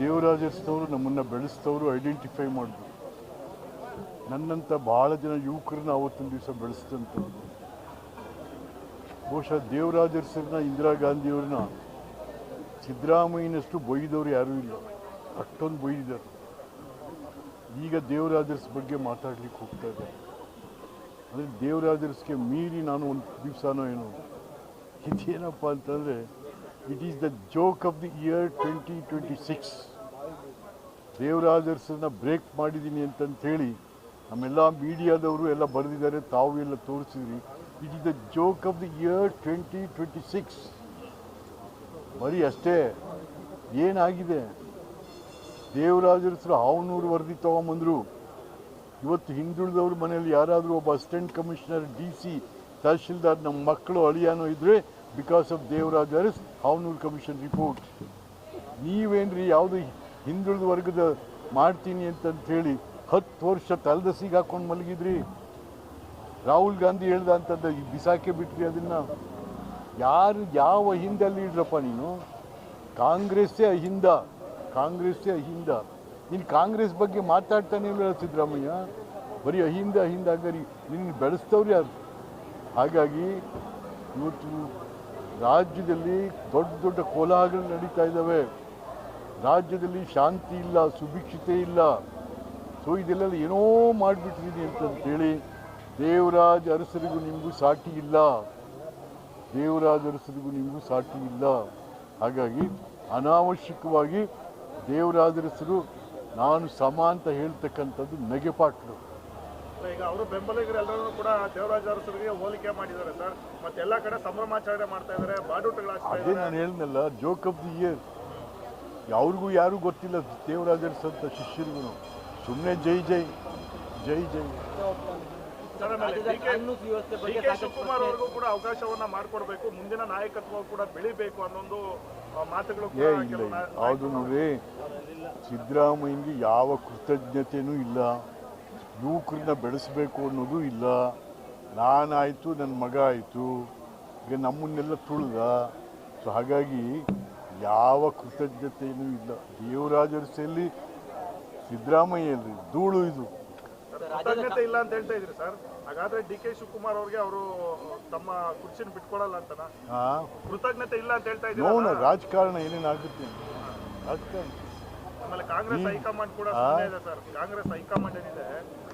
ದೇವರಾಜರ್ಸ್ನವರು ನಮ್ಮನ್ನು ಬೆಳೆಸಿದವರು ಐಡೆಂಟಿಫೈ ಮಾಡಿದ್ರು. ನನ್ನಂಥ ಭಾಳ ಜನ ಯುವಕರನ್ನ ಅವತ್ತಿನ ದಿವಸ ಬೆಳೆಸಿದಂಥವ್ರು ಬಹುಶಃ ದೇವರಾಜರ್ಸರನ್ನ ಇಂದಿರಾ ಗಾಂಧಿಯವ್ರನ್ನ ಸಿದ್ದರಾಮಯ್ಯನಷ್ಟು ಬೈದವರು ಯಾರೂ ಇಲ್ಲ. ಅಷ್ಟೊಂದು ಬೈದಿದ್ದಾರೆ. ಈಗ ದೇವರಾಜರ್ಸ್ ಬಗ್ಗೆ ಮಾತಾಡ್ಲಿಕ್ಕೆ ಹೋಗ್ತಾ ಇದ್ದಾರೆ. ಅಂದರೆ ದೇವರಾಜರ್ಸ್ಗೆ ಮೀರಿ ನಾನು ಒಂದು ದಿವಸನೋ ಏನೋ. ಇದೇನಪ್ಪ ಅಂತಂದರೆ it is the joke of the year twenty twenty six ದೇವರಾಜರ್ಸನ್ನ break ಮಾಡಿದ್ದೀನಿ ಅಂತಂಥೇಳಿ ನಮ್ಮೆಲ್ಲ ಮೀಡಿಯಾದವರು ಎಲ್ಲ ಬರೆದಿದ್ದಾರೆ, ತಾವು ಎಲ್ಲ ತೋರಿಸಿದ್ರಿ. It is the joke of the year twenty twenty six ಬರೀ ಅಷ್ಟೇ, ಏನಾಗಿದೆ? ದೇವರಾಜರ್ಸರು ಹಾವನೂರು ವರದಿ ತೊಗೊಂಬಂದರು. ಇವತ್ತು ಹಿಂದುಳಿದವ್ರ ಮನೆಯಲ್ಲಿ ಯಾರಾದರೂ ಒಬ್ಬ assistant commissioner D C tahsildar ನಮ್ಮ ಮಕ್ಕಳು ಅಳಿಯಾನೋ ಇದ್ದರೆ because of Devaraj Urs Havanur commission report ನೀವೇನ್ರಿ ಯಾವುದು ಹಿಂದುಳಿದ ವರ್ಗದ ಮಾಡ್ತೀನಿ ಅಂತಂತ ಹೇಳಿ ಹತ್ತು ವರ್ಷ ತಲೆದಸಿಗೆ ಹಾಕೊಂಡು ಮಲಗಿದ್ರಿ? ರಾಹುಲ್ ಗಾಂಧಿ ಹೇಳ್ದ ಅಂತಂದ ಬಿಸಾಕೆ ಬಿಟ್ರಿ ಅದನ್ನು. ಯಾರು ಯಾವ ಹಿಂದಲ್ಲಿ ಇಡ್ರಪ್ಪ ನೀನು? ಕಾಂಗ್ರೆಸ್ಸೇ ಅಹಿಂದ. ಕಾಂಗ್ರೆಸ್ಸೇ ಅಹಿಂದ. ನೀನು ಕಾಂಗ್ರೆಸ್ ಬಗ್ಗೆ ಮಾತಾಡ್ತಾನೆ ಇಲ್ಲ ಸಿದ್ದರಾಮಯ್ಯ? ಬರೀ ಅಹಿಂದ ಅಹಿಂದ ಹಂಗಾರಿ. ನಿನ್ನ ಬೆಳೆಸ್ತವ್ರು ಯಾರು? ಹಾಗಾಗಿ ಇವತ್ತು ರಾಜ್ಯದಲ್ಲಿ ದೊಡ್ಡ ದೊಡ್ಡ ಕೋಲಾಹಲಗಳು ನಡೀತಾ ಇದ್ದಾವೆ. ರಾಜ್ಯದಲ್ಲಿ ಶಾಂತಿ ಇಲ್ಲ, ಸುಭಿಕ್ಷತೆ ಇಲ್ಲ. ಸೊ ಇದೆಲ್ಲ ಏನೋ ಮಾಡಿಬಿಟ್ಟಿದ್ದೀನಿ ಅಂತಂತೇಳಿ ದೇವರಾಜ ಅರಸರಿಗೂ ನಿಮಗೂ ಸಾಟಿ ಇಲ್ಲ. ದೇವರಾಜ ಅರಸರಿಗೂ ನಿಮಗೂ ಸಾಟಿ ಇಲ್ಲ. ಹಾಗಾಗಿ ಅನಾವಶ್ಯಕವಾಗಿ ದೇವರಾಜರಸರು ನಾನು ಸಮ ಅಂತ ಹೇಳ್ತಕ್ಕಂಥದ್ದು ನಗೆಪಾಟ್ರು. ಈಗ ಅವರು ಬೆಂಬಲಿಗರೆಲ್ಲರೂ ಕೂಡ ದೇವರಾಜ ಅರಸರಿಗೆ ಹೋಲಿಕೆ ಮಾಡಿದ್ದಾರೆ ಸರ್. ಮತ್ತೆಲ್ಲ ಕಡೆ ಸಂಭ್ರಮಾಚರಣೆ ಮಾಡ್ತಾ ಇದ್ದಾರೆ ಬಾಡೂಟಗಳಾಗ್ತಾ ಅದೇ ನಾನು ಹೇಳಿದ್ನಲ್ಲ ಜೋಕ್ ಆಫ್ ದಿ ಇಯರ್ ಯಾರಿಗೂ ಯಾರೂ ಗೊತ್ತಿಲ್ಲ ದೇವರಾಜ ಅರಸ ಅಂತ ಶಿಷ್ಯರಿಗೂ. ಸುಮ್ಮನೆ ಜೈ ಜೈ ಜೈ ಜೈ. ಶಿವಕುಮಾರ್ ಅವ್ರಿಗೂ ಕೂಡ ಅವಕಾಶವನ್ನ ಮಾಡಿಕೊಡ್ಬೇಕು ಮುಂದಿನ ನಾಯಕತ್ವ ಕೂಡ ಬೆಳಿಬೇಕು ಅನ್ನೊಂದು ಮಾತುಗಳು ಕೂಡ ಏ ಇಲ್ಲ ಹೌದು ಸಿದ್ದರಾಮಯ್ಯನಿಗೆ ಯಾವ ಕೃತಜ್ಞತೆಯೂ ಇಲ್ಲ. ಯುವಕರನ್ನ ಬೆಳೆಸಬೇಕು ಅನ್ನೋದು ಇಲ್ಲ. ನಾನಾಯಿತು ನನ್ನ ಮಗ ಆಯಿತು. ಈಗ ನಮ್ಮನ್ನೆಲ್ಲ ತುಳಿದ. ಸೊ ಹಾಗಾಗಿ ಯಾವ ಕೃತಜ್ಞತೆಯೂ ಇಲ್ಲ. ದೇವರಾಜರಸಲ್ಲಿ ಸಿದ್ದರಾಮಯ್ಯಲ್ಲಿ ಧೂಳು ಇದು. ಕೃತಜ್ಞತೆ ಇಲ್ಲ ಅಂತ ಹೇಳ್ತಾ ಇದ್ರಿ ಸರ್. ಹಾಗಾದ್ರೆ ಡಿ ಕೆ ಶಿವಕುಮಾರ್ ಅವ್ರಿಗೆ ಅವರು ತಮ್ಮ ಕುರ್ಚಿನ ಬಿಟ್ಕೊಡಲ್ಲ ಅಂತನಾ ಕೃತಜ್ಞತೆ ಇಲ್ಲ ಅಂತ ಹೇಳ್ತಾ ನೋಡೋಣ ಇದ್ದೀರಾ ರಾಜಕಾರಣ ಏನೇನಾಗುತ್ತೆ ರಾಜಕಾರಣ.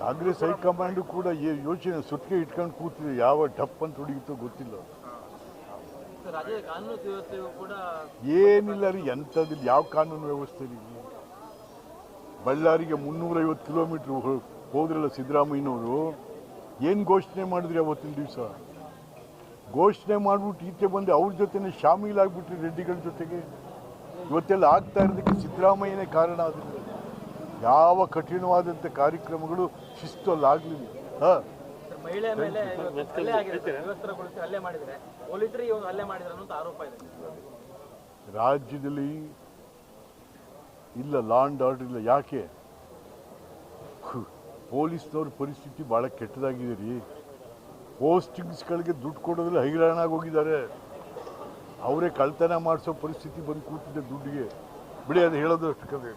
ಕಾಂಗ್ರೆಸ್ ಹೈಕಮಾಂಡ್ ಕೂಡ ಯೋಚನೆ ಸುತ್ತಿಗೆ ಇಟ್ಕೊಂಡು ಕೂತಿದೆ. ಯಾವ ಡಪ್ ಅಂತ ಹೊಡಿಯುತ್ತೋ ಗೊತ್ತಿಲ್ಲ ಏನಿಲ್ಲ ರೀ ಎಂಥದ್ದಿಲ್ಲ. ಯಾವ ಕಾನೂನು ವ್ಯವಸ್ಥೆ ರೀ ಬಳ್ಳಾರಿಗೆ ಮುನ್ನೂರೈವತ್ತು ಕಿಲೋಮೀಟ್ರ್ ಹೋದ್ರಲ್ಲ ಸಿದ್ದರಾಮಯ್ಯನವರು. ಏನು ಘೋಷಣೆ ಮಾಡಿದ್ರಿ ಅವತ್ತಿನ ದಿವಸ? ಘೋಷಣೆ ಮಾಡಿಬಿಟ್ಟು ಈಚೆ ಬಂದು ಅವ್ರ ಜೊತೆನೇ ಶಾಮೀಲಾಗ್ಬಿಟ್ರಿ ರೆಡ್ಡಿಗಳ ಜೊತೆಗೆ. ಇವತ್ತೆಲ್ಲ ಆಗ್ತಾ ಇರೋದಕ್ಕೆ ಸಿದ್ದರಾಮಯ್ಯನೇ ಕಾರಣ ಆದ್ರಿಂದ ಯಾವ ಕಠಿಣವಾದಂಥ ಕಾರ್ಯಕ್ರಮಗಳು ಶಿಸ್ತು ಅಲ್ಲಿ ಇದೆ. ರಾಜ್ಯದಲ್ಲಿ ಇಲ್ಲ ಲಾ ಅಂಡ್ ಆರ್ಡರ್ ಇಲ್ಲ. ಯಾಕೆ? ಪೊಲೀಸ್ನವ್ರ ಪರಿಸ್ಥಿತಿ ಭಾಳ ಕೆಟ್ಟದಾಗಿದೆ ರೀ. ಪೋಸ್ಟಿಂಗ್ಸ್ಗಳಿಗೆ ದುಡ್ಡು ಕೊಡೋದ್ರಲ್ಲಿ ಹೈರಾಣಾಗಿ ಹೋಗಿದ್ದಾರೆ. ಅವರೇ ಕಳ್ತನ ಮಾಡಿಸೋ ಪರಿಸ್ಥಿತಿ ಬಂದು ಕೂತಿದ್ದೆ ದುಡ್ಡಿಗೆ. ಬಿಡಿ ಅದು ಹೇಳೋದು ಅಷ್ಟು